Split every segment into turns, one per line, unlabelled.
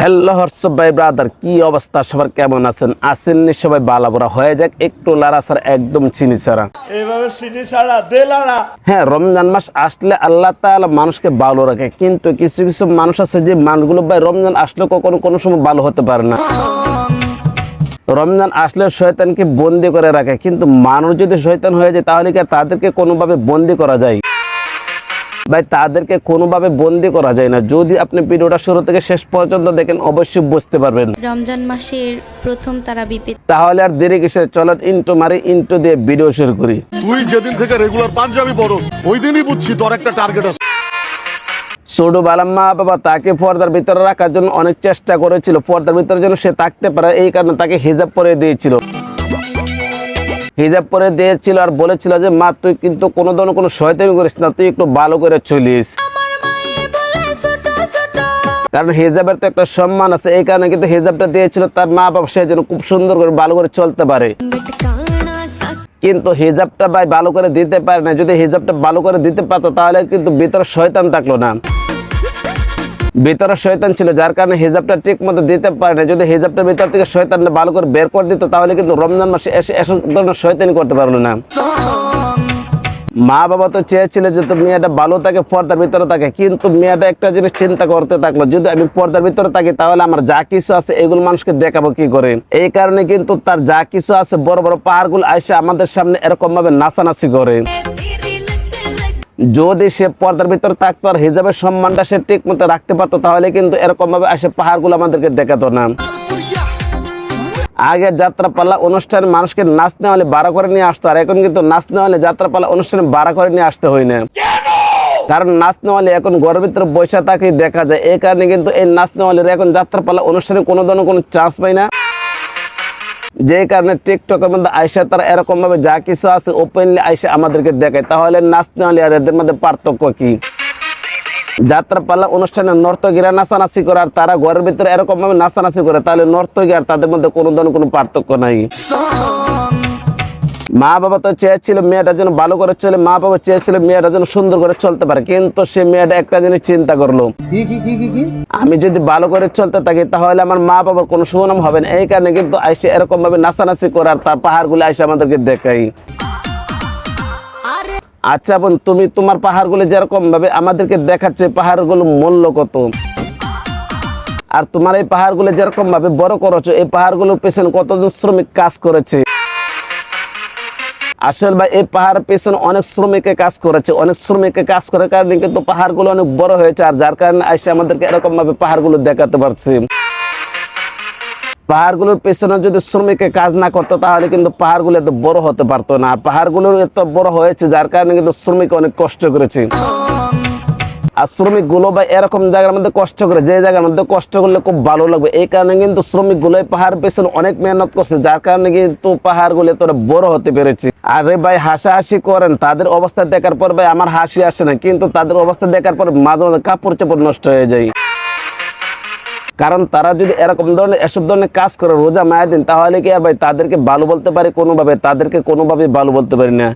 Hello হর্ষব ভাই brother কি অবস্থা? সবার কেমন আছেন? আছেন নি সবাই বালাবোরা হয়ে যাক একটু লারাসার একদম চিনি ছাড়া।
এইভাবে সিটি ছাড়া দে লাড়া।
হ্যাঁ রমজান মাস আসলে আল্লাহ তাআলা মানুষকে ভালো রাখে কিন্তু কিছু কিছু মানুষ আছে যে মানুষগুলো ভাই রমজান আসলে কখনো কোনো সময় ভালো হতে পারে না। রমজান আসলে শয়তানকে বন্দি করে রাখে কিন্তু মানুষ যদি শয়তান হয়ে যায় তাহলে কি তাদেরকে কোনোভাবে বন্দি করা যায়? ভাই তাদেরকে কোনোভাবে বন্দি করা যায় না। যদি আপনি ভিডিওটা শুরু থেকে শেষ পর্যন্ত দেখেন অবশ্যই বুঝতে পারবেন।
রমজান মাসের প্রথম তারা বিপেত।
তাহলে আর দেরি কিসের? চলেন ইন্টু মারি ইন্টু দিয়ে ভিডিও শুরু করি।
তুই যেদিন থেকে রেগুলার পাঞ্জাবি পরস ওই দিনই বুঝছি তোর একটা টার্গেট আছে।
ছোট বালাম্মা বাবা তাকে পর্দার ভিতরে রাখার জন্য অনেক চেষ্টা করেছিল। পর্দার ভিতরে যেন সে থাকতে পারে এই কারণে তাকে হিজাব পরে দিয়েছিল। হিজাব পরে দিয়েছিল আর বলেছিল যে মা তুই কিন্তু কোনো ধরনের কোনো শয়তানি করিস না তুই একটু ভালো করে চলিস। কারণ হিজাবের তো একটা সম্মান আছে এই কারণে কিন্তু হিজাবটা দিয়েছিল তার মা বাবা সে যেন খুব সুন্দর করে ভালো করে চলতে পারে। কিন্তু হিজাবটা ভাই ভালো করে দিতে পারে না যদি হিজাবটা ভালো করে দিতে পারতো তাহলে কিন্তু ভিতরে শয়তান থাকল না। ভিতরে শয়তান ছিল, যার কারণে হিজাবটা ঠিক মতো দিতে পারে না যদি হিজাবটার ভিতর থেকে শয়তানটা ভালো করে বের করে দিত, তাহলে কিন্তু রমজান মাসে এসে এসব ধরনের শয়তানি করতে পারল না। মা বাবা তো চেয়েছিল যে তো মেয়েটা ভালো থাকে, পর্দার ভিতরে থাকে, কিন্তু মেয়েটা একটা জিনিস চিন্তা করতে থাকল, যদি আমি পর্দার ভিতরে থাকি, তাহলে আমার যা কিছু আছে এগুলো মানুষকে দেখাবো কি করে? এই কারণে কিন্তু তার যা কিছু আছে, বড় বড় পাহাড়গুলো আইসে আমাদের সামনে এরকম ভাবে নাচানাচি করে। যদি সে পর্দার ভিতরে থাকতো আর হিজাবের সম্মানটা সে ঠিক মতো রাখতে পারতো, তাহলে কিন্তু এরকম ভাবে আসে পাহাড়গুলো আমাদেরকে দেখাতো না। আগে যাত্রাপালা অনুষ্ঠানে মানুষকে নাচতে হলে বাড়া করে নিয়ে আসতো, আর এখন কিন্তু নাচতে হলে যাত্রাপালা অনুষ্ঠানে বাড়া করে নিয়ে আসতে হয় না। কারণ নাচ নেওয়ালে এখন ঘরের ভিতরে বৈশা তাকেই দেখা যায়, এই কারণে কিন্তু এই নাচ নেওয়ালের এখন যাত্রাপালা অনুষ্ঠানে কোনো ধরনের কোনো চান্স পাই না। যে কারণে টিকটকের মধ্যে আয়সা তারা এরকম ভাবে যা কিছু আছে ওপেনলি আয়সা আমাদেরকে দেখায়। তাহলে নাচতে হলে আর এদের মধ্যে পার্থক্য কি? যাত্রাপালা অনুষ্ঠানে নর্তকীরা নাচানাচি করে আর তারা ঘরের ভিতরে এরকম ভাবে নাচানাচি করে, তাহলে নর্তকী আর তাদের মধ্যে কোনো ধরনের কোনো পার্থক্য নাই। মা বাবা তো চেয়েছিল মেয়েটা যেন ভালো করে চলে মা বাবা চেয়েছিল মেয়েটা যেন সুন্দর করে চলতে পারে কিন্তু সে মেয়েটা একটা জিনিস চিন্তা করল। আমি যদি ভালো করে চলতে থাকি তাহলে আমার মা বাবার কোনো সুনাম হবে না। এই কারণে কিন্তু আইসে এরকম ভাবে নাচানাচি করার তার পাহাড়গুলো আইসে আমাদেরকে দেখাই। আচ্ছা বোন তুমি তোমার পাহাড়গুলো যেরকম ভাবে আমাদেরকে দেখাচ্ছে পাহাড়গুলো মূল্য কত? আর তোমার এই পাহাড়গুলো যেরকম ভাবে বড় করেছ এই পাহাড়গুলোর পেছনে কতজন শ্রমিক কাজ করেছে? আসল ভাই, এই পাহাড়ের পেছনে অনেক শ্রমিকের কাজ করেছে। অনেক শ্রমিকে কাজ করার কারণে কিন্তু পাহাড়গুলো অনেক বড় হয়েছে আর যার কারণে আসে আমাদেরকে এরকম ভাবে পাহাড়গুলো দেখাতে পারছি। পাহাড়গুলোর পেছনে যদি শ্রমিকের কাজ না করতো, তাহলে কিন্তু পাহাড়গুলো এত বড় হতে পারতো না। পাহাড়গুলো এত বড় হয়েছে, যার কারণে কিন্তু শ্রমিক অনেক কষ্ট করেছে। আর শ্রমিকগুলো বা এরকম জায়গার মধ্যে কষ্ট করে, যে জায়গার মধ্যে কষ্ট করলে খুব ভালো লাগবে। এই কারণে কিন্তু শ্রমিকগুলো পাহাড় পেছনে অনেক মেহনত করছে, যার কারণে কিন্তু পাহাড়গুলো তোরা বড় হতে পেরেছে। আরে ভাই, হাসাহাসি করেন, তাদের অবস্থা দেখার পর ভাই আমার হাসি আসে না, কিন্তু তাদের অবস্থা দেখার পর মাঝে মাঝে কাপড় চাপড় নষ্ট হয়ে যায়। কারণ তারা যদি এরকম ধরনের, এসব ধরনের কাজ করে, রোজা মায়া দিন, তাহলে কি আর ভাই তাদেরকে ভালো বলতে পারি? কোনোভাবে, তাদেরকে কোনোভাবে ভালো বলতে পারি না।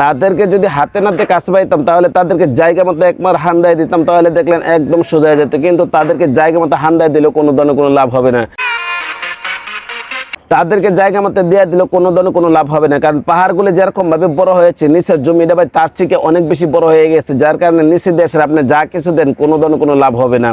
তাদেরকে যদি হাতে নাতে কাজ পাইতাম তাহলে তাদেরকে জায়গা মতো একবার হান্দায় দিতাম, তাহলে দেখলেন একদম সোজা যেত। কিন্তু তাদেরকে জায়গা মতো হান্দায় দিলে কোনো ধরনের কোনো লাভ হবে না। তাদেরকে জায়গা মতো দিয়ে দিলে কোনো ধরনের কোনো লাভ হবে না। কারণ পাহাড়গুলো যেরকম ভাবে বড় হয়েছে, নিচের জমিটা ভাই তার থেকে অনেক বেশি বড় হয়ে গেছে। যার কারণে নিচে দেশের আপনি যা কিছু দেন, কোনো ধরনের কোনো লাভ হবে না।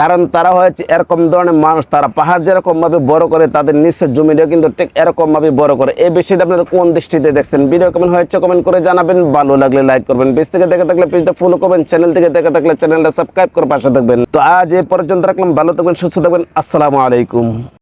কারণ তারা হয়েছে এরকম ধরনের মানুষ, তারা পাহাড় যেরকমভাবে বড় করে, তাদের নিচের জমিটাও কিন্তু ঠিক এরকমভাবে বড় করে। এই বিষয়টা আপনারা কোন দৃষ্টিতে দেখছেন? ভিডিও কেমন হয়েছে কমেন্ট করে জানাবেন, ভালো লাগলে লাইক করবেন। বেশ থেকে দেখে থাকলে পেজটা ফলো করবেন চ্যানেল থেকে দেখে থাকলে চ্যানেলটা সাবস্ক্রাইব করে পাশে থাকবেন। তো আজ এ পর্যন্ত রাখলাম, ভালো থাকবেন, সুস্থ থাকবেন, আসসালামু আলাইকুম।